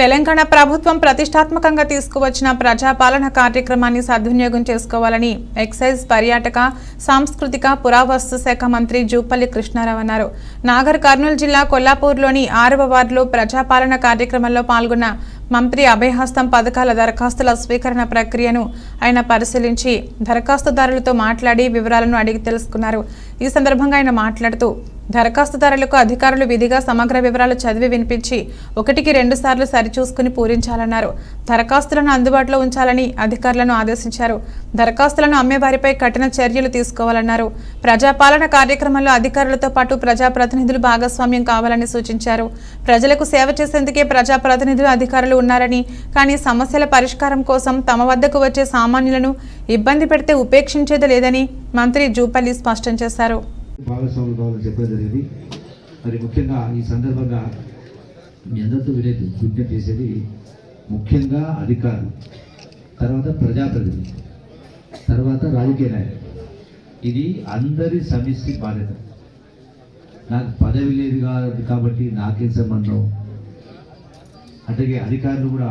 తెలంగాణ ప్రభుత్వం ప్రతిష్టాత్మకంగా తీసుకువచ్చిన ప్రజాపాలన కార్యక్రమాన్ని సద్వినియోగం చేసుకోవాలని ఎక్సైజ్ పర్యాటక సాంస్కృతిక పురావస్తు శాఖ మంత్రి జూపల్లి కృష్ణారావు అన్నారు. నాగర్ కర్నూలు జిల్లా కొల్లాపూర్లోని ఆరవ వార్డులో ప్రజాపాలన కార్యక్రమంలో పాల్గొన్న మంత్రి అభయహస్తం పథకాల దరఖాస్తుల స్వీకరణ ప్రక్రియను ఆయన పరిశీలించి దరఖాస్తుదారులతో మాట్లాడి వివరాలను అడిగి తెలుసుకున్నారు. ఈ సందర్భంగా ఆయన మాట్లాడుతూ దరఖాస్తుదారులకు అధికారులు విధిగా సమగ్ర వివరాలు చదివి వినిపించి ఒకటికి రెండు సార్లు సరిచూసుకుని పూరించాలన్నారు. దరఖాస్తులను అందుబాటులో ఉంచాలని అధికారులను ఆదేశించారు. దరఖాస్తులను అమ్మేవారిపై కఠిన చర్యలు తీసుకోవాలన్నారు. ప్రజాపాలన కార్యక్రమంలో అధికారులతో పాటు ప్రజాప్రతినిధులు భాగస్వామ్యం కావాలని సూచించారు. ప్రజలకు సేవ చేసేందుకే ప్రజాప్రతినిధులు అధికారులు ఉన్నారని కానీ సమస్యల పరిష్కారం కోసం తమ వద్దకు వచ్చే సామాన్యులను ఇబ్బంది పెడితే ఉపేక్షించేది లేదని మంత్రి జూపల్లి స్పష్టం చేశారు. భాగస్వాములు కావాలని చెప్పడం జరిగింది. మరి ముఖ్యంగా ఈ సందర్భంగా మీ అందరితో వినేది విజ్ఞప్తి చేసేది ముఖ్యంగా అధికారులు తర్వాత ప్రజాప్రతినిధి తర్వాత రాజకీయ నాయకులు. ఇది అందరి సమిష్టి బాధ్యత. నాకు పదవి లేదు కాబట్టి నాకేం సంబంధం? అట్లాగే అధికారులు కూడా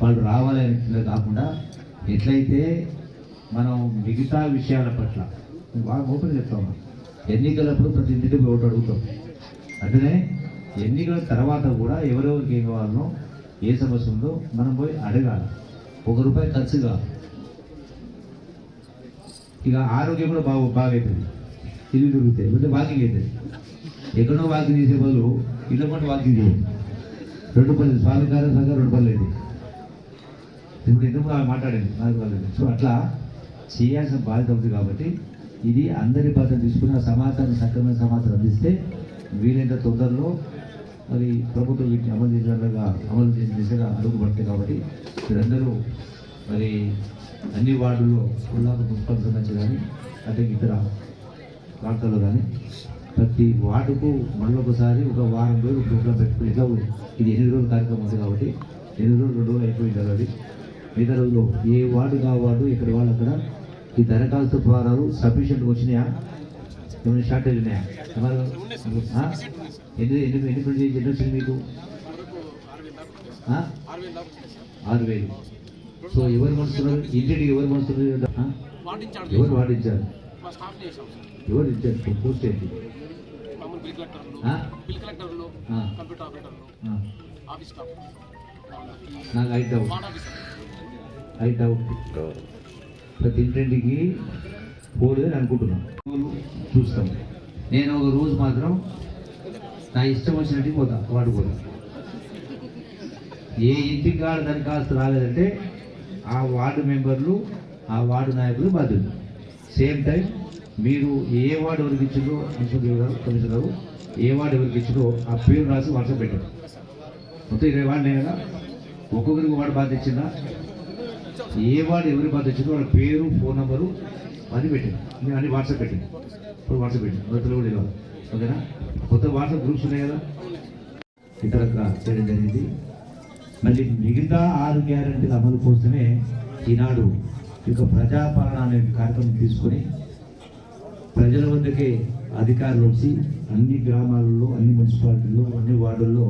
వాళ్ళు రావాలని కాకుండా ఎట్లయితే మనం మిగతా విషయాల పట్ల బాగా ఓపెన్ చెప్తాము ఎన్నికలప్పుడు ప్రతి ఇంటికి ఓటు అడుగుతాం. అట్లనే ఎన్నికల తర్వాత కూడా ఎవరెవరికి ఏం కావాలనో ఏ సమస్య ఉందో మనం పోయి అడగాలి. ఒక రూపాయి ఖర్చు కాదు. ఇక ఆరోగ్యం కూడా బాగు బాగా ఇల్లు తిరుగుతాయి. అంటే వాకింగ్ అవుతుంది ఎక్కడో వాకింగ్ చేసే బదులు ఇళ్ళ పంట వాకింగ్ చేయండి రెండు పనులు స్వామి కార్యసంగా రెండు పనులు అయింది ఇప్పుడు ఎందుకు ఆమె నాకు సో అట్లా చేయాల్సిన బాధ్యత ఉంది కాబట్టి ఇది అందరి పాత్ర తీసుకుని ఆ సమాచారం సక్రమైన సమాచారం అందిస్తే వీలైనంత తొందరలో మరి ప్రభుత్వం వీటిని అమలు చేసేలాగా అమలు చేసే దిశగా అడుగుపడతాయి కాబట్టి మీరందరూ మరి అన్ని వార్డుల్లో ఉల్లాప మున్సిపల్ సంబంధించి కానీ అంటే ఇతర ప్రాంతాల్లో కానీ ప్రతి వార్డుకు మళ్ళొకసారి ఒక వారం రోజులు ప్రోగ్రాం పెట్టుకుని ఇట్లా ఇది ఎనిమిది రోజుల కార్యక్రమం ఉంది కాబట్టి ఎనిమిది రోజులు రెండు రోజులు అయిపోయింది కాబట్టి మిగతా రోజులు ఏ వార్డు కా వార్డు ఇక్కడ వాళ్ళు అక్కడ ఈ దరఖాస్తు ఫారాలు సఫిషియెంట్గా వచ్చినాయా? ఏమైనా షార్టేజ్ ఉన్నాయా? ఎన్ని ఎన్ని ఎన్ని ప్రింట్ చేసి వచ్చింది మీకు? ఆరు వేలు. సో ఎవరు మనుషులు ఇంటికి ఎవరు మనుషులు ఎవరు వాడించారు ఎవరు ఇచ్చారు? పోస్ట్ ఏంటి? స్టాఫ్ నాకు ఐ డౌట్ ఐ డౌట్ ప్రతి ఇంటింటికి పోలేదని అనుకుంటున్నాను చూస్తాం. నేను ఒక రోజు మాత్రం నా ఇష్టం వచ్చినట్టు పోతా వాడు పోతా. ఏ ఇంటికి కాడ దరఖాస్తు రాలేదంటే ఆ వార్డు మెంబర్లు ఆ వార్డు నాయకులు బాధ్యులు. సేమ్ టైం మీరు ఏ వార్డు ఎవరికి ఇచ్చిందో కమిషనర్ గారు ఏ వార్డు ఎవరికి ఇచ్చిందో ఆ పేరు రాసి వాట్సాప్ పెట్టారు మొత్తం ఇరవై వాడినాయి కదా ఒక్కొక్కరికి వాడు బాధ్యత ఇచ్చిందా? ఏ వాడు ఎవరి బాధ వచ్చిందో వాళ్ళ పేరు ఫోన్ నెంబరు అది పెట్టాను నేను అన్ని వాట్సాప్ పెట్టాను. ఇప్పుడు వాట్సాప్ పెట్టాను. మొదలు కూడా ఇవ్వాలి ఓకేనా? కొత్త వాట్సాప్ గ్రూప్స్ ఉన్నాయి కదా? ఇతరత్ర చేయడం జరిగింది. మళ్ళీ మిగతా ఆరు గ్యారంటీల అమలు కోసమే ఈనాడు ఈ యొక్క ప్రజాపాలన అనే కార్యక్రమం తీసుకొని ప్రజల వద్దకే అధికారులు వచ్చి అన్ని గ్రామాలలో అన్ని మున్సిపాలిటీల్లో అన్ని వార్డుల్లో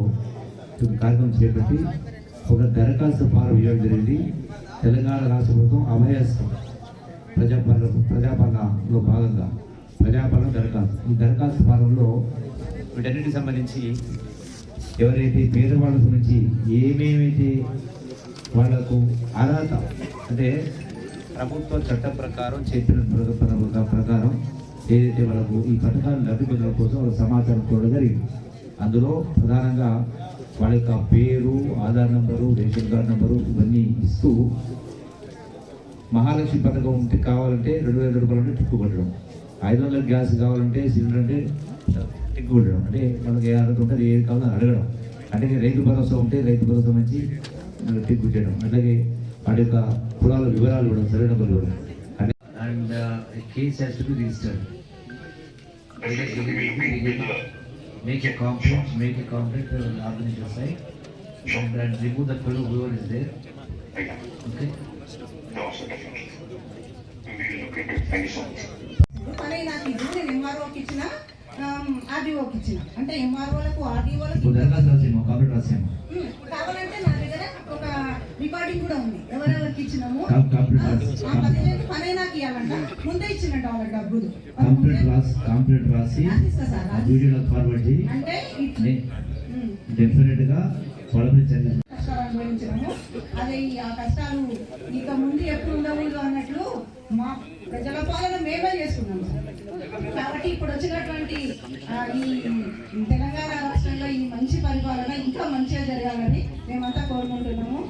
కార్యక్రమం చేపట్టి ఒక దరఖాస్తు ఫారం ఇవ్వడం జరిగింది. తెలంగాణ రాష్ట్ర ప్రభుత్వం అభయస్థం ప్రజాపాలన ప్రజాపాలనలో భాగంగా ప్రజాపాలన దరఖాస్తు. ఈ దరఖాస్తు ఫారంలో వీటన్నిటికి సంబంధించి ఎవరైతే పేదవాళ్ళ గురించి ఏమేమైతే వాళ్ళకు అర్హత అంటే ప్రభుత్వ చట్టం ప్రకారం చెప్పిన ప్రకారం ఏదైతే వాళ్ళకు ఈ పథకాలు లబ్ధి పొందడం కోసం వాళ్ళ సమాచారం కూడా జరిగింది. అందులో ప్రధానంగా వాళ్ళ యొక్క పేరు Aadhaar number ration card number ఇవన్నీ ఇస్తూ మహాలక్ష్మి పథకం ఉంటే కావాలంటే రెండు వేల రూపాయలు అంటే టిక్కు కొట్టడం. ఐదు వందల గ్యాస్ కావాలంటే సిలిండర్ అంటే టిక్కు కొట్టడం. అంటే మనకి ఏ అర్హత ఉంటే అది ఏది కావాలో అడగడం. అంటే రైతు భరోసా ఉంటే రైతు భరోసా మంచి టిక్కు చేయడం అట్లాగే వాటి యొక్క కులాల వివరాలు ఇవ్వడం సరైన నెంబర్లు ఇవ్వడం and case has to be registered make a complaint, make a complaint to the organization side, and then remove the fellow whoever is there. Okay? కానీ నాకు ఇది నేను ఎంఆర్ఓకి ఇచ్చిన ఆర్డీఓకి ఇచ్చిన అంటే ఎంఆర్ఓలకు ఆర్డీఓలకు కావాలంటే నా దగ్గర రికార్డింగ్ కూడా ఉంది. ఎవరెవరికి ఇచ్చినాము పనే నాకు ఇవ్వాలంట ముందే ఇచ్చినట్టు వాళ్ళకి డబ్బులు. కంప్లీట్ రాసి కంప్లీట్ రాసి వీడియోలో ఫార్వర్డ్ చేయి. అంటే. డెఫినెట్గా కష్టాలు అదే ఆ కష్టాలు ఇక ముందు ఎప్పుడు ఉండకూడదు అన్నట్లు మా ప్రజల పాలన మేమే చేసుకున్నాము కాబట్టి ఇప్పుడు వచ్చినటువంటి ఈ తెలంగాణ రాష్ట్రంలో ఈ మంచి పరిపాలన ఇంకా మంచిగా జరగాలని మేమంతా కోరుకుంటున్నాము.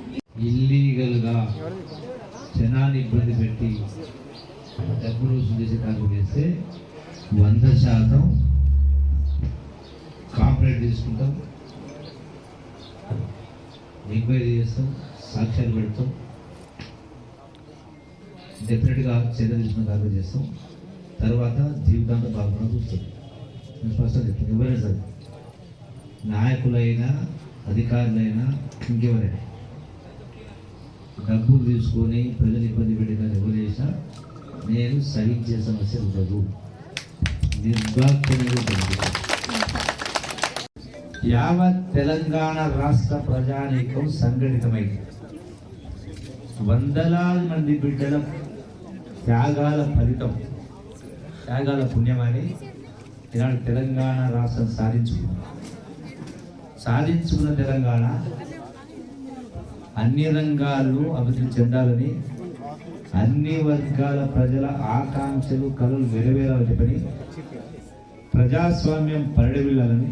జనాన్ని ఇబ్బంది పెట్టి డబ్బులు చేసే కార్యక్రమం చేస్తే వంద శాతం కాంప్లైంట్ తీసుకుంటాం. ఎంక్వైరీ చేస్తాం సాక్ష్యాలు పెడతాం. డెఫినెట్గా చర్య తీసుకున్న కార్యక్రమం చేస్తాం. తర్వాత జీవితాంతం బాగున్నా చూస్తాం. నేను స్పష్టంగా చెప్తాను. ఎవరైనా సరే నాయకులైనా అధికారులైనా ఇంకెవరైనా డబ్బులు తీసుకొని ప్రజలు ఇబ్బంది పెట్టిన ఎవరు నేను సహించే సమస్య ఉండదు. నిర్వాక్యంగా యావత్ తెలంగాణ రాష్ట్ర ప్రజానీకం సంఘటితమైంది. వందలాది మంది బిడ్డల త్యాగాల ఫలితం. త్యాగాల పుణ్యమని ఈనాడు తెలంగాణ రాష్ట్రం సాధించుకుంది. సాధించుకున్న తెలంగాణ అన్ని రంగాల్లో అభివృద్ధి చెందాలని అన్ని వర్గాల ప్రజల ఆకాంక్షలు కళలు నెరవేరాలని చెప్పని ప్రజాస్వామ్యం పరిడవిల్లాలని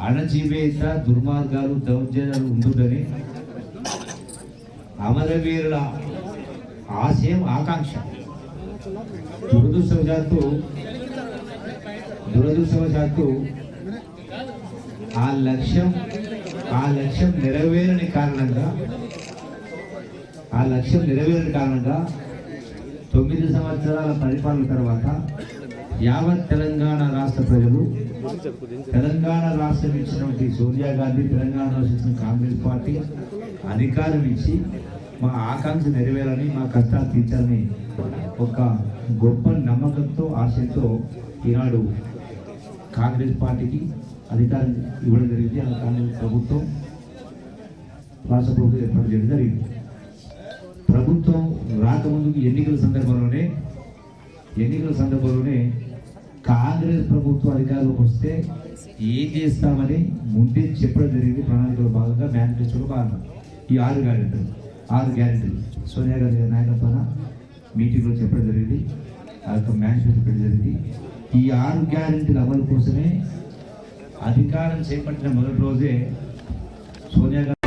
అణజీవేత దుర్మార్గాలు దౌర్జన్యాలు ఉంటుందని అమరవీరుల ఆశయం ఆకాంక్ష. దురదృష్టవశాత్తు దురదృష్టవశాత్తు ఆ లక్ష్యం ఆ లక్ష్యం నెరవేరని కారణంగా ఆ లక్ష్యం నెరవేరని కారణంగా తొమ్మిది సంవత్సరాల పరిపాలన తర్వాత యావత్ తెలంగాణ రాష్ట్ర ప్రజలు తెలంగాణ రాష్ట్రం ఇచ్చినటువంటి సోనియా గాంధీ తెలంగాణ రాష్ట్రం కాంగ్రెస్ పార్టీ అధికారం ఇచ్చి మా ఆకాంక్ష నెరవేరని మా కష్టాలు తీర్చాలని ఒక గొప్ప నమ్మకంతో ఆశతో ఈనాడు కాంగ్రెస్ పార్టీకి అధికారం ఇవ్వడం జరిగింది. ఆ కాంగ్రెస్ ప్రభుత్వం రాష్ట్ర ప్రభుత్వం ఏర్పాటు చేయడం జరిగింది. ప్రభుత్వం రాకముందుకు ఎన్నికల సందర్భంలోనే ఎన్నికల సందర్భంలోనే కాంగ్రెస్ ప్రభుత్వం అధికారంలోకి వస్తే ఏం చేస్తామని ముందే చెప్పడం జరిగింది. ప్రణాళికలో భాగంగా మేనిఫెస్టోలో భాగంగా ఈ ఆరు గ్యారెంటీలు ఆరు గ్యారెంటీలు. సోనియా గాంధీ గారి నాయకత్వాన మీటింగ్లో చెప్పడం జరిగింది. ఆ యొక్క మేనిఫెస్టో పెట్టడం జరిగింది. ఈ ఆరు గ్యారెంటీల అమలు కోసమే అధికారం చేపట్టిన మొదటి రోజే సోనియా గాంధీ